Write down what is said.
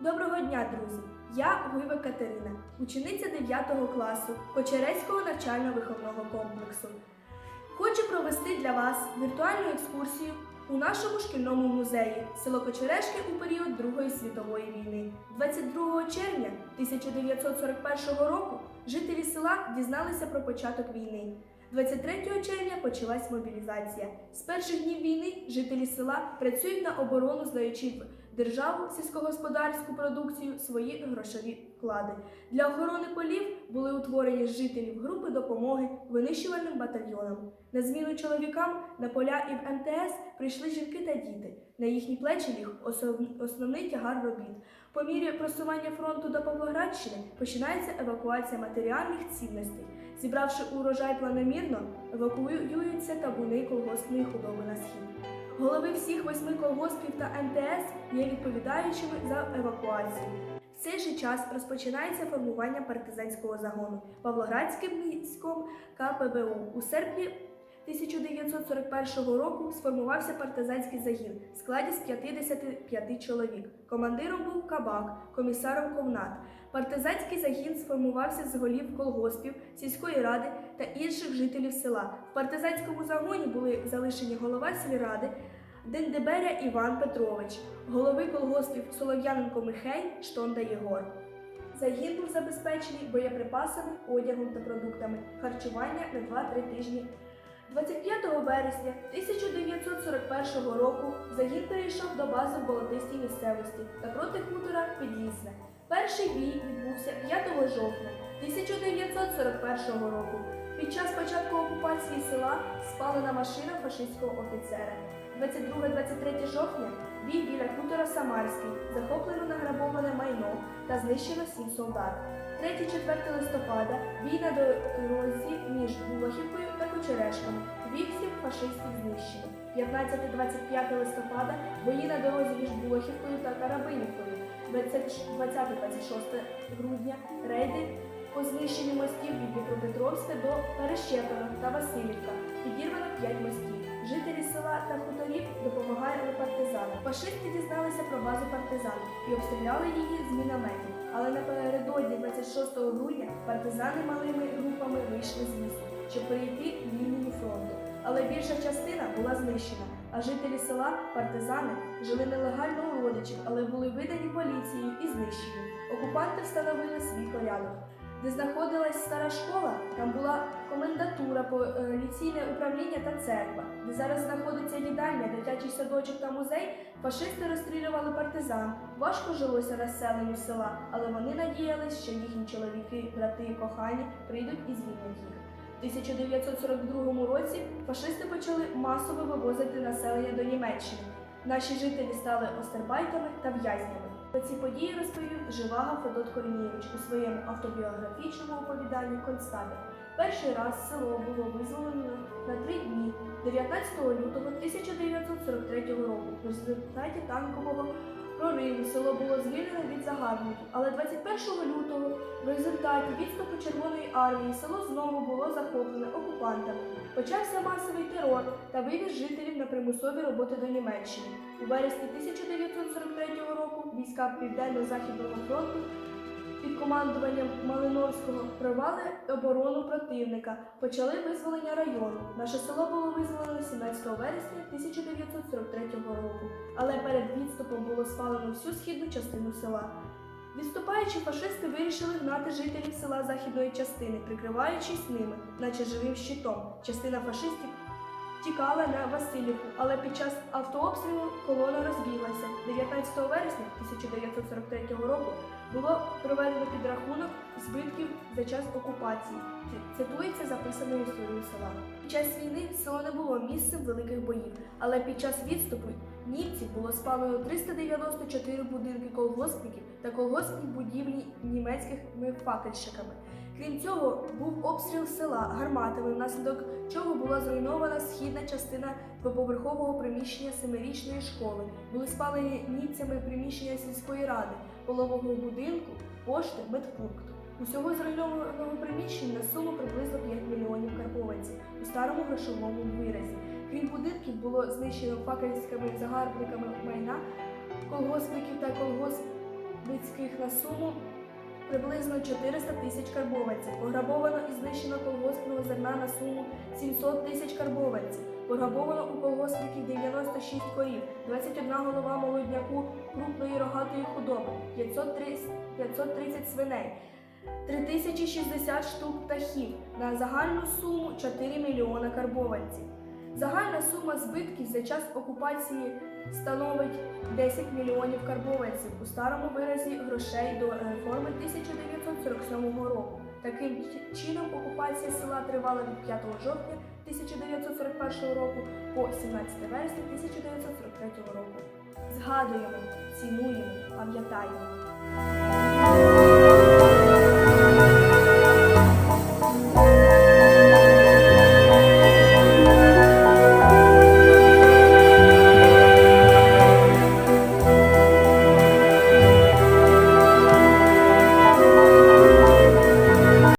Доброго дня, друзі! Я Гуйва Катерина, учениця 9 класу Кочерецького навчально-виховного комплексу. Хочу провести для вас віртуальну екскурсію у нашому шкільному музеї село Кочерешки у період Другої світової війни. 22 червня 1941 року жителі села дізналися про початок війни. 23 червня почалась мобілізація. З перших днів війни жителі села працюють на оборону, здаючи в державу сільськогосподарську продукцію свої грошові вклади. Для охорони полів були утворені жителів групи допомоги винищувальним батальйонам. На зміну чоловікам на поля і в МТС прийшли жінки та діти. На їхні плечі ліг основний тягар робіт. По мірі просування фронту до Павлоградщини починається евакуація матеріальних цінностей. Зібравши урожай планомірно, евакуюються табуни колгоспної худоби на схід. Голови всіх восьми колгоспів та МТС є відповідаючими за евакуацію. В цей же час розпочинається формування партизанського загону Павлоградським військом КПБУ. У серпні 1941 року сформувався партизанський загін в складі з 55 чоловік. Командиром був Кабак, комісаром Ковнат. Партизанський загін сформувався з голів колгоспів, сільської ради та інших жителів села. В партизанському загоні були залишені голова сільради Дендеберя Іван Петрович, голови колгоспів Солов'яненко Михей, Штонда Єгор. Загін був забезпечений боєприпасами, одягом та продуктами харчування на 2-3 тижні. 25 вересня 1941 року загін перейшов до бази в Болотистій місцевості та проти хутора Підлісне. Перший бій відбувся 5 жовтня 1941 року. Під час початку окупації села спалена машина фашистського офіцера. 22-23 жовтня бій біля хутора Самарський, захоплено награбоване майно та знищено 7 солдат. 3-4 листопада бій на дорозі між Булахівкою та Кочерешками. Вісім фашистів знищено. 15-25 листопада бої на дорозі між Булахівкою та Карабинівкою. 20-26 грудня рейди по знищенню мостів від Дніпропетровська до Перещепина та Васильівка. Підірвано 5 мостів. Жителі села та хуторів допомагали партизани. Фашисти дізналися про базу партизан і обстріляли її з мінометів. Але напередодні 26 грудня партизани малими групами вийшли з лісу, щоб перейти лінію фронту. Але більша частина була знищена. А жителі села партизани жили нелегально у родичів, але були видані поліцією і знищені. Окупанти встановили свій порядок. Де знаходилась стара школа, там була комендатура, поліційне управління та церква. Де зараз знаходиться їдальня, дитячий садочок та музей, фашисти розстрілювали партизан. Важко жилося населенню села, але вони надіялись, що їхні чоловіки, брати кохані прийдуть і звільнять їх. У 1942 році фашисти почали масово вивозити населення до Німеччини. Наші жителі стали остербайтами та в'язнями. Про ці події розповів Живага Федот Корнієвич у своєму автобіографічному оповіданні Концтабір. Перший раз село було визволено на три дні 19 лютого 1943 року. В результаті танкового прориву село було звільнено від загарбників, але 21 лютого в результаті відступу Червоної армії село знову було захоплене окупантами. Почався масовий терор та вивіз жителів на примусові роботи до Німеччини. У вересні 1943 року війська Південно-Західного фронту під командуванням Малиновського провали оборону противника, почали визволення району. Наше село було визволено 17 вересня 1943 року, але перед відступом було спалено всю східну частину села. Відступаючи, фашисти вирішили гнати жителів села західної частини, прикриваючись ними, наче живим щитом. Частина фашистів тікала на Васильівку, але під час автообстрілу колона розбіглася. 19 вересня 1943 року було проведено підрахунок збитків за час окупації. Цитується записаною історією села. Під час війни село не було місцем великих боїв, але під час відступу німців було спалено 394 будинки колгоспників та колгоспні будівлі німецькими факельщиками. Крім цього, був обстріл села гарматами, внаслідок чого була зруйнована східна частина двоповерхового приміщення семирічної школи. Були спалені німцями приміщення сільської ради, полового будинку, пошти, медпункту. Усього зруйнованого приміщення на суму приблизно 5 мільйонів карбованців у старому грошовому виразі. Було знищено факельськими загарбниками майна колгоспників та карбовицьких на суму приблизно 400 тисяч карбованців. Пограбовано і знищено колгоспного зерна на суму 700 тисяч карбованців. Пограбовано у колгоспників 96 корів, 21 голова молодняку крупної рогатої худоби, 530, 530 свиней, 3060 штук птахів на загальну суму 4 мільйона карбованців. Загальна сума збитків за час окупації становить 10 мільйонів карбованців у старому виразі грошей до реформи 1947 року. Таким чином окупація села тривала від 5 жовтня 1941 року по 17 вересня 1943 року. Згадуємо, цінуємо, пам'ятаємо.